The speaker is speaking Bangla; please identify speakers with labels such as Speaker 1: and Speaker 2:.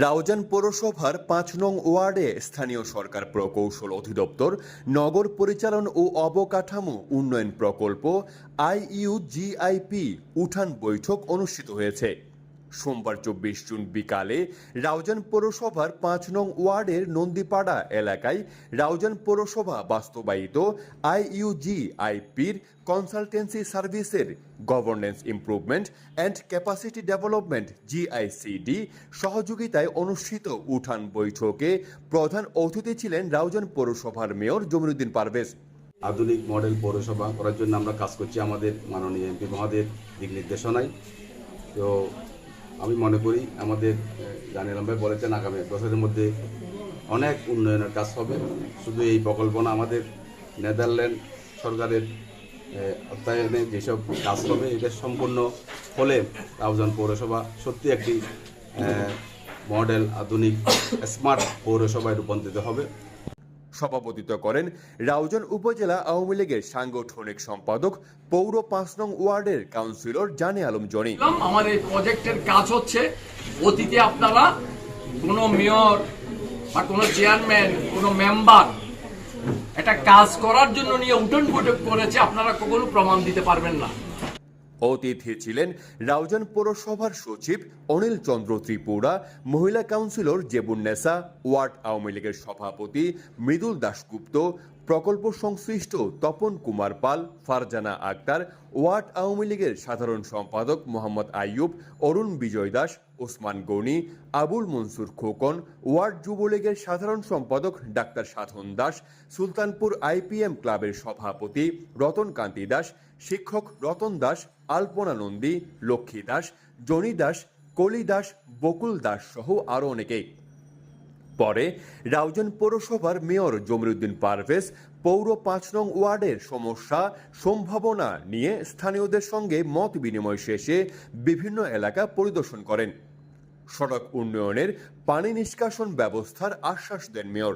Speaker 1: রাউজান পৌরসভার পাঁচ নং ওয়ার্ডে স্থানীয় সরকার প্রকৌশল অধিদপ্তর, নগর পরিচালন ও অবকাঠামো উন্নয়ন প্রকল্প, আইইউ জিআইপি উঠান বৈঠক অনুষ্ঠিত হয়েছে। সোমবার চব্বিশ জুন বিকালে রাউজান পৌরসভার পাঁচ নং ওয়ার্ডের নন্দীপাড়া এলাকায় রাউজান পৌরসভা বাস্তবায়িত আইইউজিআইপির কনসালটেন্সি সার্ভিসের governance improvement and capacity development GICD সহযোগিতায় অনুষ্ঠিত উঠান বৈঠকে প্রধান অতিথি ছিলেন রাউজান পৌরসভার মেয়র জমিরুদ্দিন পারভেজ।
Speaker 2: আধুনিক মডেল পৌরসভা করার জন্য আমরা কাজ করছি আমাদের মাননীয় এমপি মহাদের দিক নির্দেশনায়। তো আমি মনে করি আমাদের জানিলাম ভাই বলেছেন আগামী বছরের মধ্যে অনেক উন্নয়নের কাজ হবে। শুধু এই প্রকল্প না, আমাদের নেদারল্যান্ড সরকারের অর্থায়নে যেসব কাজ হবে, এটা সম্পূর্ণ হলে রাউজান পৌরসভা সত্যি একটি মডেল আধুনিক স্মার্ট পৌরসভায় রূপান্তরিত হবে।
Speaker 1: সভাপতিত্ব করেন রাউজান উপজেলা আওয়ামী লীগের সাংগঠনিক সম্পাদক, পৌর পাঁচ নং ওয়ার্ডের কাউন্সিলর জানে আলম জনি।
Speaker 3: আমার এই প্রজেক্টের কাজ হচ্ছে, অতীতে আপনারা কোনো মেয়র বা কোনো চেয়ারম্যান, কোনো মেম্বার একটা কাজ করার জন্য নিয়ে উঠন বৈঠক করেছে, আপনারা কখনো প্রমাণ দিতে পারবেন না।
Speaker 1: অতিথি ছিলেন রাউজান পৌরসভার সচিব অনিল চন্দ্র ত্রিপুরা, মহিলা কাউন্সিলর জেবুন্নেসা ওয়ার্ড আওয়ামী লীগের সভাপতি মৃদুল দাশগুপ্ত প্রকল্প সংশ্লিষ্ট তপন কুমার পাল, ফারজানা আক্তার, ওয়ার্ড আওয়ামী লীগের সাধারণ সম্পাদক মোহাম্মদ আইয়ুব, অরুণ বিজয় দাস, ওসমান গনি, আবুল মনসুর খোকন, ওয়ার্ড যুবলীগের সাধারণ সম্পাদক ডাক্তার সাধন দাস, সুলতানপুর আইপিএম ক্লাবের সভাপতি রতন কান্তি দাস, শিক্ষক রতন দাস, আলপনা নন্দী, লক্ষ্মী দাস, জনি দাস, কলি দাস, বকুল দাস সহ আরও অনেকেই পরে রাউজান পৌরসভার মেয়র জমিরুদ্দিন পারভেজ পৌর পাঁচ নং ওয়ার্ডের সমস্যা, সম্ভাবনা নিয়ে স্থানীয়দের সঙ্গে মত বিনিময় শেষে বিভিন্ন এলাকা পরিদর্শন করেন। সড়ক উন্নয়নের পানি নিষ্কাশন ব্যবস্থার আশ্বাস দেন মেয়র।